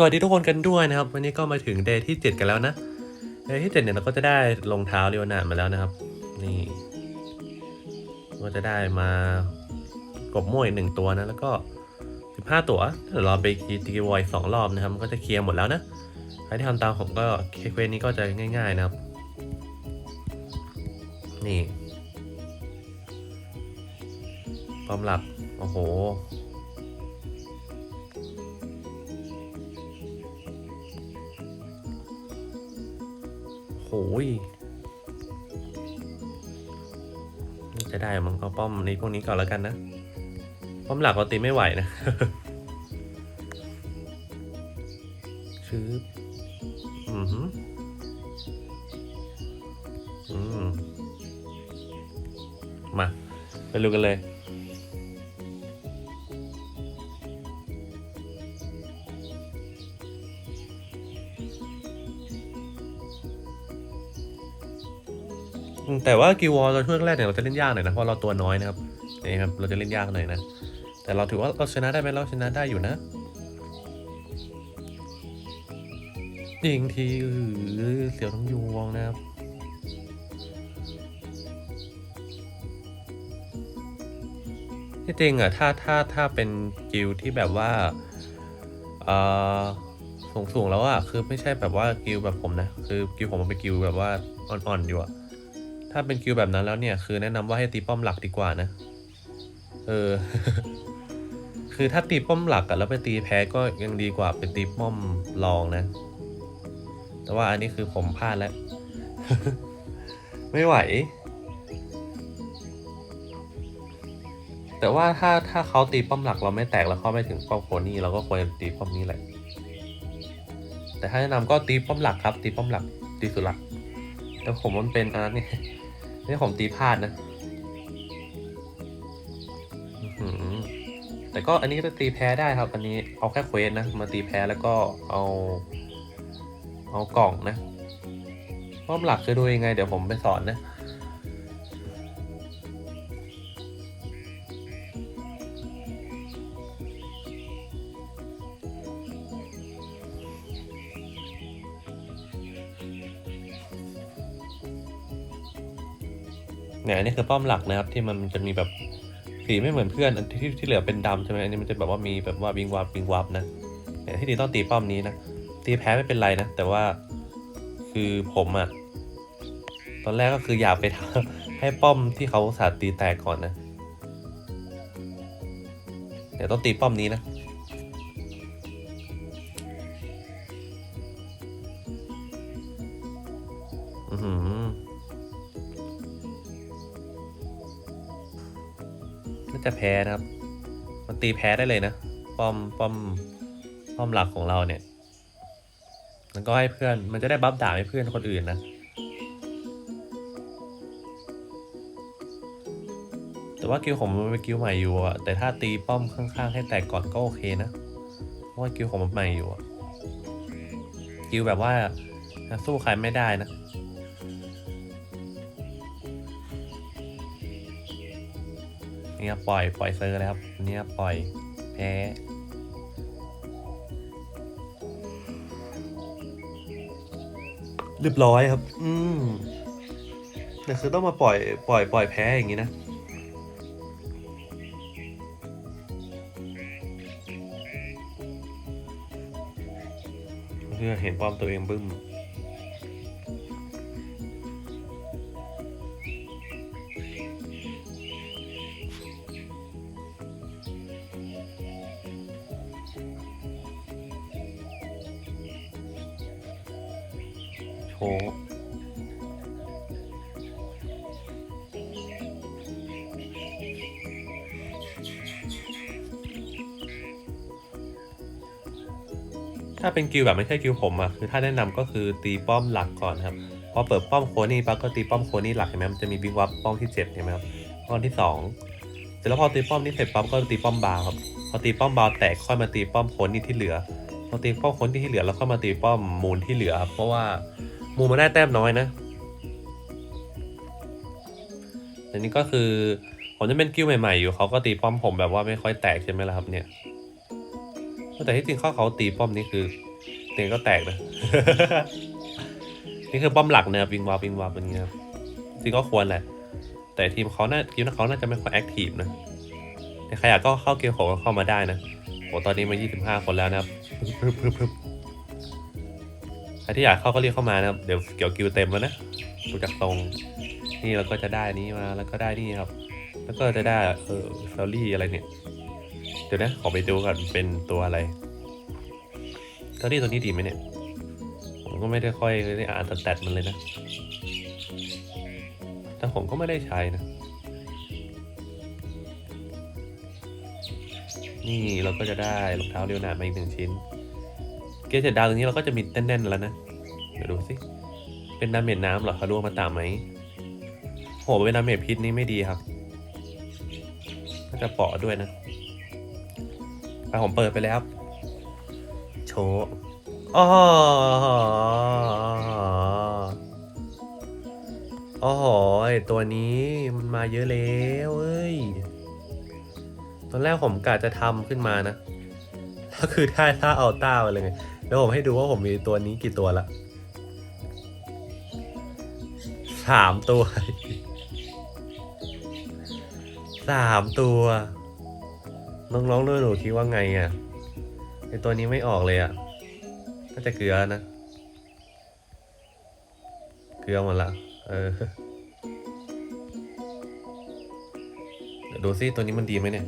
สวัสดีทุกคนกันด้วยนะครับ วันนี้ก็มาถึงเดย์ที่ 7 กันแล้วนะเดย์ที่ 7 เนี่ยเราก็จะได้รองเท้าเรียวนาดมาแล้วนะครับ นี่ก็จะได้มากบม่วยหนึ่งตัวนะ แล้วก็ 15 ตัวเดี๋ยวเราไปคีตีวอยสองรอบนะครับมันก็จะเคลียร์หมดแล้วนะใครที่ทำตามผมก็เคเควสนี้ก็จะง่าย ๆนะครับ นี่ความหลักโอ้โห โหยจะได้มั้งเอาป้อมนี้พวกนี้ก่อนแล้วกันนะ ป้อมหลักเราตีไม่ไหวนะชืบอือหืออืม มา ไปดูกันเลย แต่ว่ากิววอลตอนช่วงแรกเนี่ยเราจะเล่นยากหน่อยนะเพราะเราตัวน้อยนะครับนี่ครับเราจะเล่นยากหน่อยนะ แต่เราถือว่าเราชนะได้ไหมเราชนะได้อยู่นะยิงทีเออเสียวทั้งยวงนะครับที่จริงอะถ้าถ้าถ้าเป็นกิลที่แบบว่าเอ่อสูงสูงๆแล้วอะคือไม่ใช่แบบว่ากิลแบบผมนะ คือกิลผมมันเป็นกิลแบบว่าอ่อนๆอยู่อะ ถ้าเป็นคิวแบบนั้นแล้วเนี่ย คือแนะนำว่าให้ตีป้อมหลักดีกว่านะ เออ คือถ้าตีป้อมหลักอะแล้วไปตีแพ้ก็ยังดีกว่าเป็นตีป้อมรองนะ แต่ว่าอันนี้คือผมพลาดแล้ว ไม่ไหว แต่ว่าถ้าถ้าเขาตีป้อมหลักเราไม่แตกแล้วเขาไม่ถึงป้อมโคนี่เราก็ควรตีป้อมนี้แหละ แต่ถ้าแนะนำก็ตีป้อมหลักครับ ตีป้อมหลักตีสุดหลักแต่ผมมันเป็นอันนั้ นี่ผมตีพลาดนะแต่ก็อันนี้ก็ตีแพ้ได้ครับ อันนี้เอาแค่เควสนะ มาตีแพ้แล้วก็เอา เอากล่องนะป้อมหลักคือดูยังไง เดี๋ยวผมไปสอนนะ เนี่ยอันนี้คือป้อมหลักนะครับที่มันจะมีแบบสีไม่เหมือนเพื่อนอันที่ที่เหลือเป็นดำใช่ไหมอันนี้มันจะแบบว่ามีแบบว่าวิงวับวิงวับนะเนี่ยที่ดีต้องตีป้อมนี้นะตีแพ้ไม่เป็นไรนะแต่ว่าคือผมอะตอนแรกก็คืออยากไปทำให้ป้อมที่เขาสาดตีแตกก่อนนะเดี๋ยวต้องตีป้อมนี้นะอือ จะแพ้นะครับ มันตีแพ้ได้เลยนะ ป้อมป้อมป้อมหลักของเราเนี่ย มันก็ให้เพื่อน มันจะได้บัฟด่าให้เพื่อนคนอื่นนะ แต่ว่ากิลผมมันเป็นกิลใหม่อยู่อะแต่ถ้าตีป้อมข้างๆ ให้แตกก่อนก็โอเคนะ เพราะว่ากิลผมมันใหม่อยู่อะกิลแบบว่าสู้ใครไม่ได้นะ นี่ครับปล่อยปล่อยเซอร์แล้วครับนี่ครับปล่อยแพ้เรียบร้อยครับ อืมแต่คือต้องมาปล่อยปล่อยปล่อยแพ้อย่างนี้นะเพื่อเห็นป้อมตัวเองบึ้ม โชว์ถ้าเป็นกิลแบบไม่ใช่กิลผมอะคือถ้าแนะนำก็คือตีป้อมหลักก่อนครับ พอเปิดป้อมโคนี่ปั๊บก็ตีป้อมโคนี่หลักเห็นไหมมันจะมีบิงวับป้อมที่เจ็ดเห็นไหมครับป้อมที่สองเสร็จแล้วพอตีป้อมนี้เสร็จปั๊บก็ตีป้อมบาครับ พอตีป้อมบาแตกค่อยมาตีป้อมโคนี่ที่เหลือพอตีป้อมโคนี่ที่เหลือแล้วก็มาตีป้อมมูลที่เหลือครับเพราะว่า มูมันได้แต้มน้อยนะอันนี้ก็คือผมจะเป็นกิ้วใหม่ๆอยู่เขาก็ตีป้อมผมแบบว่าไม่ค่อยแตกใช่ไหมล่ะครับเนี่ย แต่ที่จริงข้อเขาตีป้อมนี่คือเตียงก็แตกนะนี่คือป้อมหลักนะครับวิงวาวิงวาเป็นอย่างนี้ครับจริงก็ควรแหละ แต่ทีมเขาน่าทีมเขาน่าจะไม่ค่อยแอคทีฟนะแต่ใครอยากก็เข้าเกมของก็เข้ามาได้นะโอ้ตอนนี้มา 25 คนแล้วนะครับ ครที่อยากเข้าก็เรียกเข้ามานะครับเดี๋ยวเกี่ยวกิวเต็มแล้วนะดูจากตรงนี่เราก็จะได้นี้มาแล้วก็ได้นี่ครับ แล้วก็จะได้เออซลลี่อะไรเนี่ยเดี๋ยวนะขอไปดูก่อนเป็นตัวอะไรซลลี่ตัวนี้ดีไหมเนี่ยผมก็ไม่ได้ค่อยได้อ่านสแตทมันเลยนะ แต่ผมก็ไม่ได้ใช้นะ นี่เราก็จะได้รองเท้าเรียวหนามาอีกหนึ่งชิ้น เกจเจ็ดดาวตรงนี้เราก็จะมีแน่นๆแล้วนะ เดี๋ยวดูสิ เป็นดาเมจน้ำเหรอคะร่วงมาตามไหมโหเป็นดาเมจพิษนี่ไม่ดีครับ ก็จะเปาะด้วยนะไปผมเปิดไปแล้ว โชว์อ๋ออ๋อไอตัวนี้มันมาเยอะแล้วเอ้ย ตอนแรกผมกะจะทำขึ้นมานะ ก็คือถ้าถ้าเอาต้าไปเลย ไงแล้วผมให้ดูว่าผมมีตัวนี้กี่ตัวละสามตัวสามตัว น้องๆด้วยหนูคิดว่าไงอะไอตัวนี้ไม่ออกเลยอะน่าจะเกลือนะ เกลือหมดละเออเดี๋ยวดูซิตัวนี้มันดีไหมเนี่ย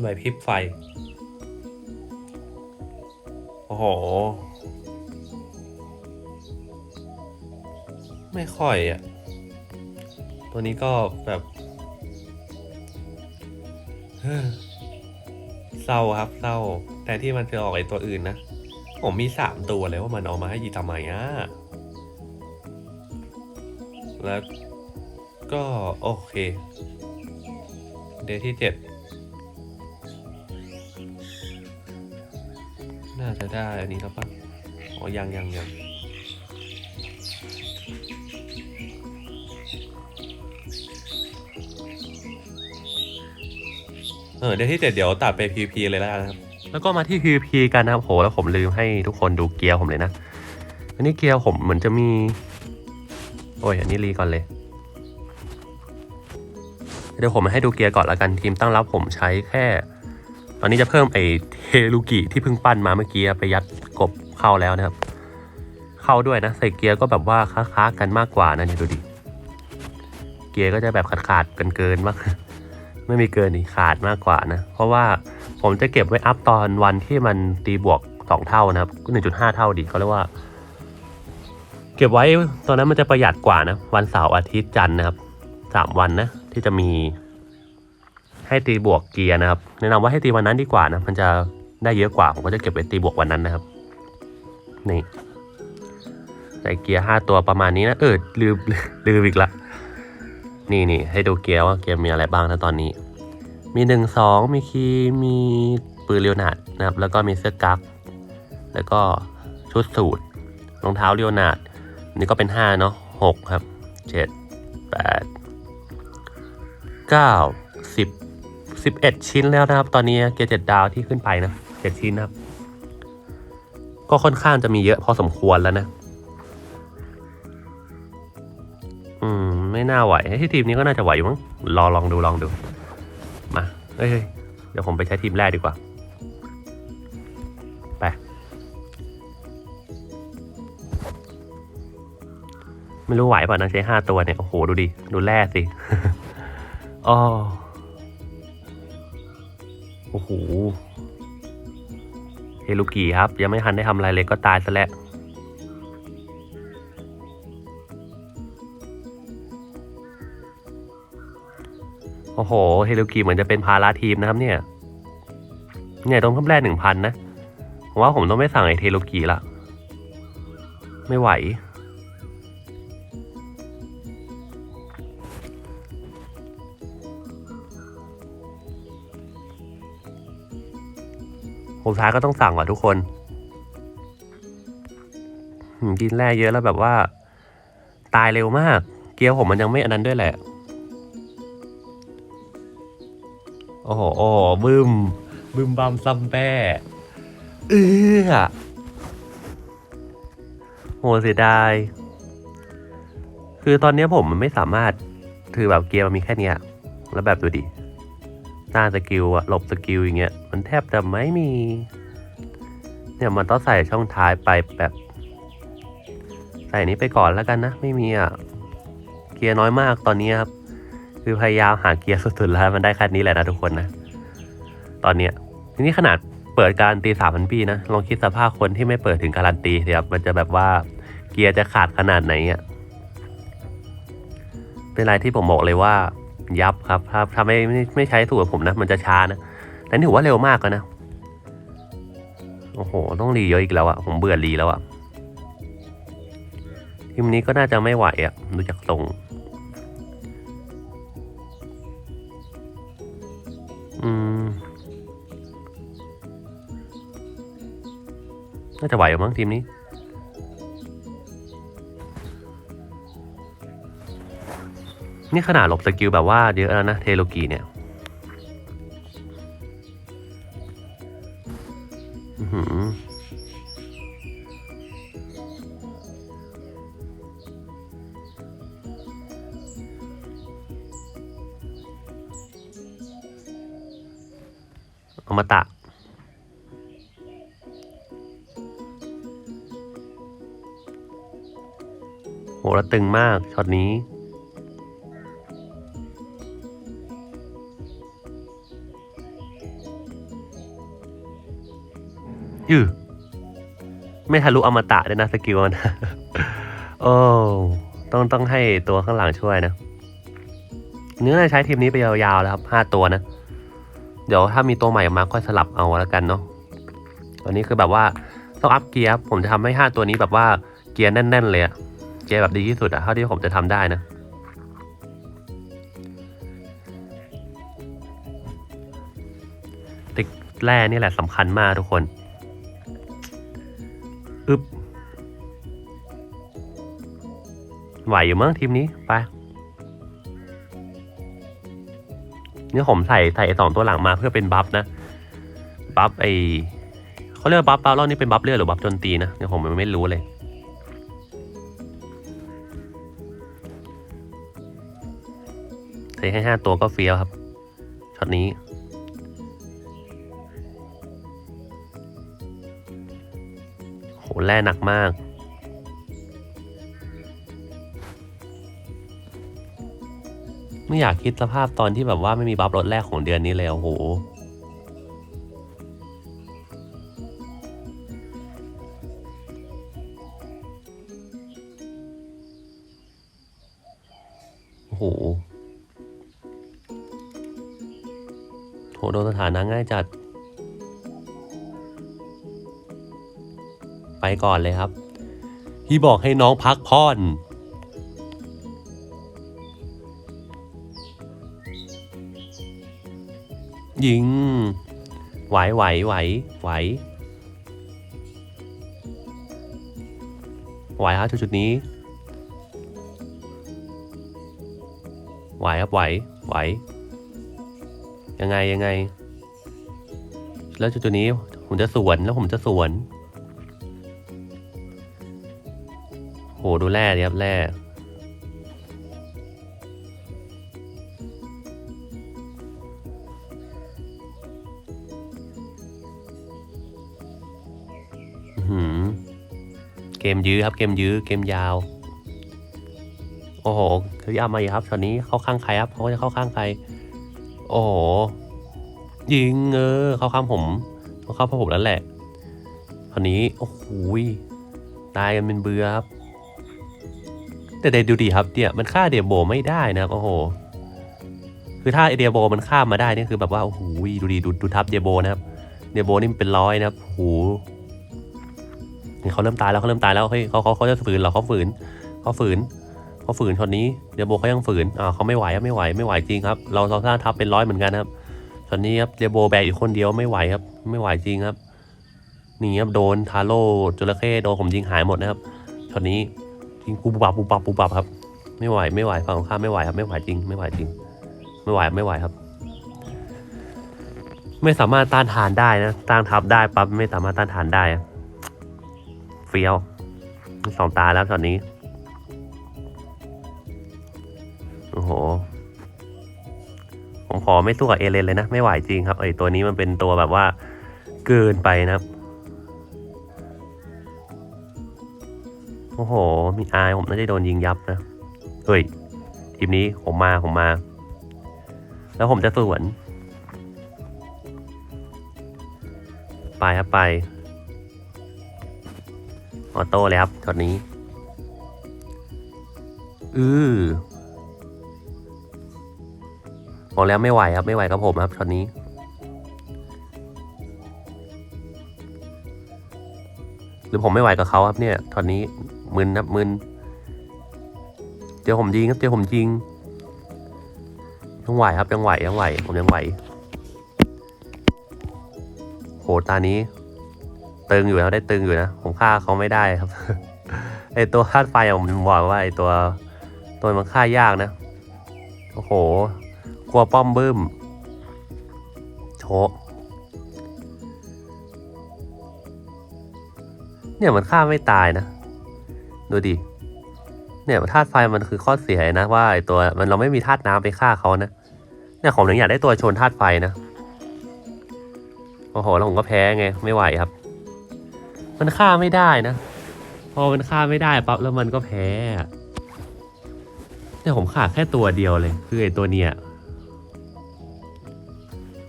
ไหวพริบไฟ อ้โห ไม่ค่อยอะ ตัวนี้ก็แบบเฮ้อเศร้าครับเศร้า แต่ที่มันจะออกไอตัวอื่นนะ ผมมีสามตัวเลยว่ามันเอามาให้ยีทำไมอะ แล้วก็ โอเค เดย์ที่เจ็ด น่าจะได้อันนี้แล้วปะอ๋อยังยังยังเออเดี๋ยวที่เจ็ดเดี๋ยวตัดไป PVP เลยแล้วกันะครับ แล้วก็มาที่ PVP กันนะครับโหแล้วผมลืมให้ทุกคนดูเกียร์ผมเลยนะ อันนี้เกียร์ผมเหมือนจะมี โอ้ย อันนี้รีก่อนเลย เดี๋ยวผมให้ดูเกียร์ก่อนละกันทีมตั้งรับผมใช้แค่ ตอนนี้จะเพิ่มไอเทลูกิที่เพิ่งปั้นมาเมื่อกี้ไปยัดกบเข้าแล้วนะครับ เข้าด้วยนะ ใส่เกียร์ก็แบบว่าค้าๆกันมากกว่านะนี่ดูดิ เกียร์ก็จะแบบขาดๆกันเกินมาก ไม่มีเกินนี่ขาดมากกว่านะ เพราะว่าผมจะเก็บไว้อัพตอนวันที่มันตีบวกสองเท่านะครับหนึ่งจุดห้าเท่าดิเขาเรียกว่าเก็บไว้ตอนนั้นมันจะประหยัดกว่านะ วันเสาร์อาทิตย์จันทร์นะครับสามวันนะ ที่จะมี ให้ตีบวกเกียร์นะครับ แนะนำว่าให้ตีวันนั้นดีกว่านะ มันจะได้เยอะกว่า ผมก็จะเก็บไว้ตีบวกวันนั้นนะครับ นี่ใส่เกียร์ห้าตัวประมาณนี้นะ เออลืมลืมอีกละ นี่นี่ให้ดูเกียร์ว่าเกียร์มีอะไรบ้างนะตอนนี้ มีหนึ่งสองมีคีมีปืนเรียวนาดนะครับ แล้วก็มีเสื้อกั๊กแล้วก็ชุดสูทรองเท้าเรียวนาดนี่ก็เป็นห้าเนาะหกครับเจ็ดแปดเก้าสิบ สิบเอ็ดชิ้นแล้วนะครับ ตอนนี้เกียร์เจ็ดดาวที่ขึ้นไปนะเจ็ดชิ้นนะครับ ก็ค่อนข้างจะมีเยอะพอสมควรแล้วนะ อืม ไม่น่าไหวที่ทีมนี้ก็น่าจะไหวอยู่มั้งรอลองดูลองดู มาเฮ้ยเฮ้ยเดี๋ยวผมไปใช้ทีมแรกดีกว่า ไป ไม่รู้ไหวป่ะนะใช้ห้าตัวเนี่ย โอ้โห ดูดิ ดูแร่สิอ๋อ โอ้โหเฮลูกีครับ ยังไม่ทันได้ทำอะไรเลยก็ตายซะแล้วโอ้โห เฮลูกีเหมือนจะเป็นภาระทีมนะครับเนี่ยเนี่ยต้องเพิ่มแร่หนึ่งพันนะ ผมว่าผมต้องไม่สั่งไอเทโลกีละ ไม่ไหว ผมท้ายก็ต้องสั่งว่ะทุกคนกินแร่เยอะแล้วแบบว่า ตายเร็วมาก เกียร์ผมมันยังไม่อันนั้นด้วยแหละ โอ้โหโอ้บึมบึมบัมซัมแป้เอือโหเสียดาย คือตอนนี้ผมมันไม่สามารถ คือแบบเกียร์มันมีแค่เนี้ยแล้วแบบดูดิ หน้าสกิลอะหลบสกิลอย่างเงี้ยมันแทบจะไม่มี เนี่ยมันต้องใส่ช่องท้ายไปแบบ ใส่นี้ไปก่อนแล้วกันนะ ไม่มีอะเกียร์น้อยมากตอนนี้ครับ คือพยายามหาเกียร์สุดๆแล้วมันได้แค่นี้แหละนะทุกคนนะ ตอนเนี้ยทีนี้ขนาดเปิดการันตีสามพันปีนะลองคิดสภาพคนที่ไม่เปิดถึงการันตีสิครับมันจะแบบว่าเกียร์จะขาดขนาดไหนอะเป็นอะไรที่ผมบอกเลยว่า ยับครับถ้าถ้าไม่ไม่ใช้สูตรผมนะ มันจะช้านะแต่ถือว่าเร็วมากแล้วนะโอ้โห ต้องรีเยอะอีกแล้วอะผมเบื่อรีแล้วอะทีมนี้ก็น่าจะไม่ไหวอะดูจากทรงอืมน่าจะไหวมั้งทีมนี้ นี่ขนาดหลบสกิลแบบว่าเยอะแล้วนะเทโลกีเนี่ยอื้อหืออมตะโหแล้วตึงมากช็อตนี้ ยือไม่ทะลุอมตะด้วยนะสกิลมันโอ้ต้องต้องให้ตัวข้างหลังช่วยนะเนื้อใช้ทีมนี้ไปยาวๆแล้วครับห้าตัวนะ เดี๋ยวถ้ามีตัวใหม่มาค่อยสลับเอาแล้วกันเนาะตอนนี้คือแบบว่าต้องอัพเกียร์ผมจะทำให้ห้าตัวนี้แบบว่าเกียร์แน่น ๆ เลยอะเกียร์แบบดีที่สุดอะเท่าที่ผมจะทำได้นะติ๊กแร่นี่แหละสำคัญมากทุกคน อึบไหวอยู่มั้งทีมนี้ไปเนี่ยผมใส่ใส่สองตัวหลังมาเพื่อเป็นบัฟนะ บัฟไอเขาเรียกบัฟเปล่ารอบนี้เป็นบัฟเลือดหรือบัฟโจนตีนะเนี่ยผมไม่รู้เลย ใส่ให้ห้าตัวก็เฟี้ยวครับช็อตนี้ แร่หนักมาก ไม่อยากคิดสภาพตอนที่แบบว่าไม่มีบัฟรถแรกของเดือนนี้เลยโอ้โหโอ้โหโหโดนสถานะง่ายจัด ไปก่อนเลยครับพี่บอกให้น้องพักผ่อนยิง ไหวไหวไหวไหวไหวครับจุดจุดนี้ ไหวครับไหวไหว ยังไงยังไง แล้วจุดจุดนี้ผมจะสวนแล้วผมจะสวน โหดูแร่ดิครับแร่อื้อหือเกมยื้อครับเกมยื้อเกมยาว โอ้โหคือเอามาอีกครับช็อตนี้เข้าข้างใครครับเขาจะเข้าข้างใคร โอ้โหยิงเออเข้าข้างผมเขาเข้าพผมแล้วแหละตอนนี้โอ้โหตายกันเป็นเบือครับ แต่เดดูดีครับเนี่ยมันฆ่าเดียโบไม่ได้นะครับโอ้โหคือถ้าเดียโบมันฆ่ามมาได้นี่คือแบบว่าโอ้โหดูดีดูดูทับเดียโบนะครับเดียโบนี่มันเป็นร้อยนะครับโอ้โหเขาเริ่มตายแล้วเขาเริ่มตายแล้วเฮ้ยเขาเขาเขาจะฝืนเหรอเขาฝืนเขาฝืนเขาฝืนช็อตนี้เดียโบเขายังฝืนอ่าเขาไม่ไหวไม่ไหวไม่ไหวจริงครับ เราเราสร้างทับเป็นร้อยเหมือนกันครับช็อตนี้ครับเดียโบแบกอยู่คนเดียวไม่ไหวครับ ไม่ไหวจริงครับนี่ครับโดนทาโร่จระเข้โดนผมยิงหายหมดนะครับช็อตนี้ จริงปูปับปูปับปูปับครับ ไม่ไหวไม่ไหวฝั่งตรงข้ามไม่ไหวครับ ไม่ไหวจริง ไม่ไหวจริง ไม่ไหวไม่ไหวครับ ไม่สามารถต้านทานได้นะต้านทับได้ปั๊บไม่สามารถต้านทานได้เฟี้ยวสองตาแล้วตอนนี้โอ้โหผมขอไม่สู้กับเอเลนเลยนะ ไม่ไหวจริงครับไอตัวนี้มันเป็นตัวแบบว่าเกินไปนะครับ อ้โห มีอายผมน่าจะโดนยิงยับนะ เฮ้ย ทีมนี้ผมมาผมมา แล้วผมจะสวน ไปครับไป ออโต้เลยครับช็อตนี้ อือบอกแล้วไม่ไหวครับไม่ไหวกับผมครับช็อตนี้หรือผมไม่ไหวกับเขาครับเนี่ยช็อตนี้ มึนครับมึนเดี๋ยวผมยิงครับเดี๋ยวผมยิงยังไหวครับยังไหวยังไหวผมยังไหวโหตานี้ ตึงอยู่แล้วได้ตึงอยู่นะผมฆ่าเขาไม่ได้ครับไอตัวธาตุไฟอะผมบอกว่าไอตัวตัวมันฆ่ายากนะโอ้โหกลัวป้อมบึ้มโชเนี่ยมันฆ่าไม่ตายนะ ดูดิ เนี่ยธาตุไฟมันคือข้อเสียนะว่าไอตัวมันเราไม่มีธาตุน้ำไปฆ่าเขานะ เนี่ยผมถึงอยากได้ตัวชนธาตุไฟนะ โอ้โหแล้วผมก็แพ้ไงไม่ไหวครับ มันฆ่าไม่ได้นะ พอมันฆ่าไม่ได้ปั๊บแล้วมันก็แพ้อะเนี่ยผมขาดแค่ตัวเดียวเลย คือไอตัวเนี้ย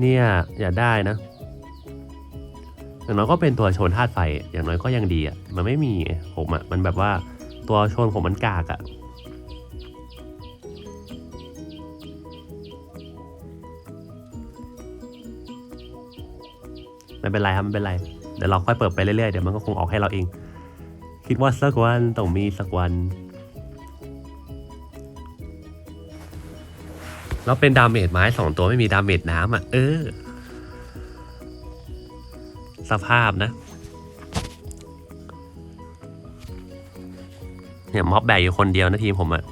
เนี่ย อย่าได้นะ อย่างน้อยก็เป็นตัวชนธาตุไฟ อย่างน้อยก็ยังดีอะ มันไม่มีผมอะ มันแบบว่าตัวชนผมมันกากอะไม่เป็นไรครับไม่เป็นไร เดี๋ยวเราค่อยเปิดไปเรื่อยๆ เดี๋ยวมันก็คงออกให้เราเอง คิดว่าสักวันต้องมีสักวัน แล้วเป็นดาเมจไม้สองตัวไม่มีดาเมจน้ำอะ เออ สภาพนะ เนี่ยม็อบแบกอยู่คนเดียวนะทีมผมอะ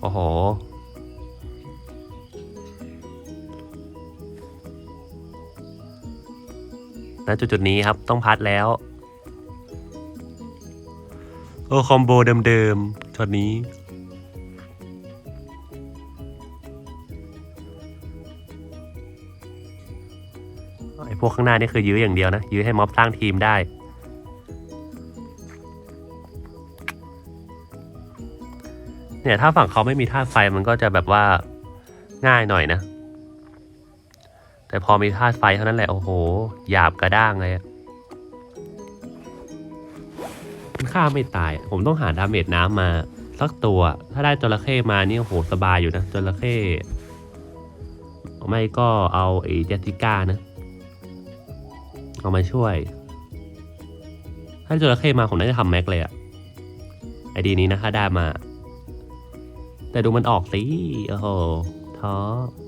โอ้โห ณ จุดๆนี้ครับต้องพัดแล้ว โอ้คอมโบเดิมๆช็อตนี้ วกข้างหน้านี่คือยื้ออย่างเดียวนะ ยื้อให้ม็อบสร้างทีมได้ เนี่ยถ้าฝั่งเขาไม่มีท่าตุไฟมันก็จะแบบว่าง่ายหน่อยนะ แต่พอมีธาตุไฟเท่านั้นแหละ โอ้โห หยาบกระด้างเลยมันฆ่าไม่ตาย ผมต้องหาดาเมจน้ำมาสักตัว ถ้าได้จระเข้มานี่โอ้โหสบายอยู่นะจระเข้ไม่ก็เอาไอ้เจสสิก้านะ เอามาช่วย ถ้าจระเข้มาผมน่าจะทำแม็กเลยอะไอดีนี้นะถ้าได้มา แต่ดูมันออกสิโอ้โหท้อ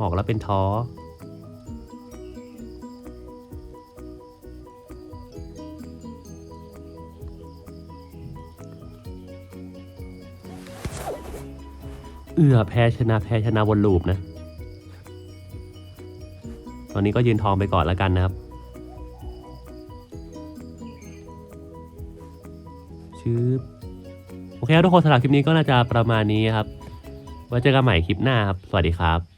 ออกแล้วเป็นท้อเอือแพ้ชนะแพ้ชนะวนลูปนะ ตอนนี้ก็ยืนทองไปก่อนแล้วกันนะครับ ชืบโอเคครับทุกคนสำหรับคลิปนี้ก็น่าจะประมาณนี้ครับ ไว้เจอกันใหม่คลิปหน้าครับ สวัสดีครับ